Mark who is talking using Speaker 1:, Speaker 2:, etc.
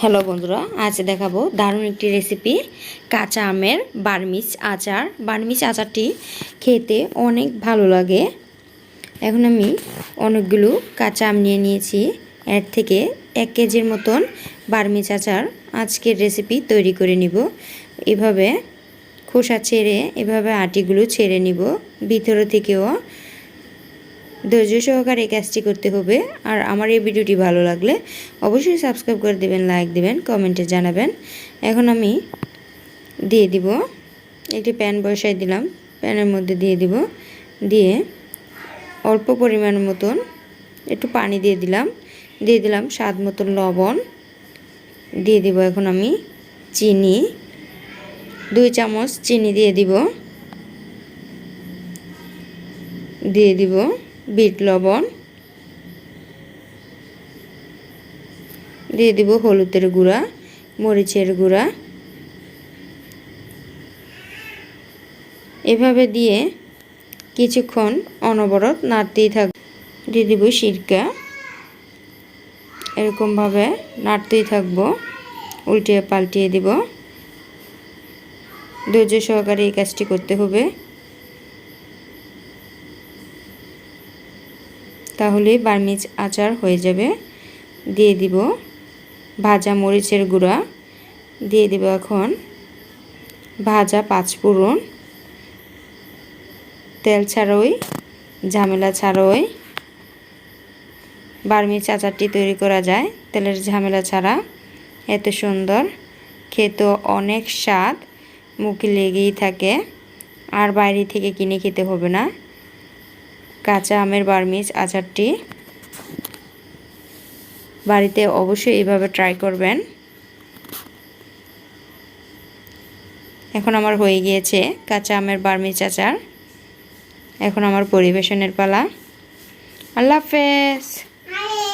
Speaker 1: Hello বন্ধুরা, আজ দেখাবো দারুণ একটি রেসিপি কাঁচা আমের বার্মিস আচার। বার্মিস আচারটি খেতে অনেক ভালো লাগে। এখন আমি অনেকগুলো কাঁচা আম নিয়ে নিয়েছি। এর থেকে এক কেজির মতন বার্মিস আচার আজকের রেসিপি তৈরি করে নিব। এভাবে খোসা ছেড়ে, এভাবে আটিগুলো ছেড়ে নিব। ভিতর থেকেও ধৈর্য সহকারে এই কাজটি করতে হবে। আর আমার এই ভিডিওটি ভালো লাগলে অবশ্যই সাবস্ক্রাইব করে দেবেন লাইক দেবেন কমেন্টে জানাবেন। এখন আমি দিয়ে দিব, একটি প্যান বসাই দিলাম। প্যানের মধ্যে দিয়ে দিব। দিয়ে অল্প পরিমাণ মতন একটু পানি দিয়ে দিলাম। দিয়ে দিলাম স্বাদ মতন লবণ। দিয়ে দিব এখন আমি চিনি। দুই চামচ চিনি দিয়ে দিব। দিয়ে দিব। বিট লবণ। দিয়ে দিব হলুদের গুঁড়া, মরিচের গুঁড়া। এভাবে দিয়ে কিছুক্ষণ অনবরত নাড়তেই থাক দিয়ে দিব সিরকা। এরকমভাবে নাড়তেই থাকব। উল্টিয়ে পাল্টিয়ে দিব। ধৈর্য সহকারে এই কাজটি করতে হবে। তাহলে বার্মিজ আচার হয়ে যাবে। দিয়ে দিব ভাজা মরিচের গুঁড়া। দিয়ে দিব এখন ভাজা পাঁচফোড়ন। তেল ছাড়াই, ঝামেলা ছাড়াই বার্মিজ আচারটি তৈরি করা যায়। তেলের ঝামেলা ছাড়া এত সুন্দর খেতে অনেক স্বাদ, মুখে লেগেই থাকে। আর বাইরে থেকে কিনে খেতে হবে না। কাঁচা আমের বার্মিজ আচারটি বাড়িতে অবশ্যই এইভাবে ট্রাই করবেন। এখন আমার হয়ে গিয়েছে কাঁচা আমের বার্মিজ আচার। এখন আমার পরিবেশনের পালা। আল্লাহ হাফেজ।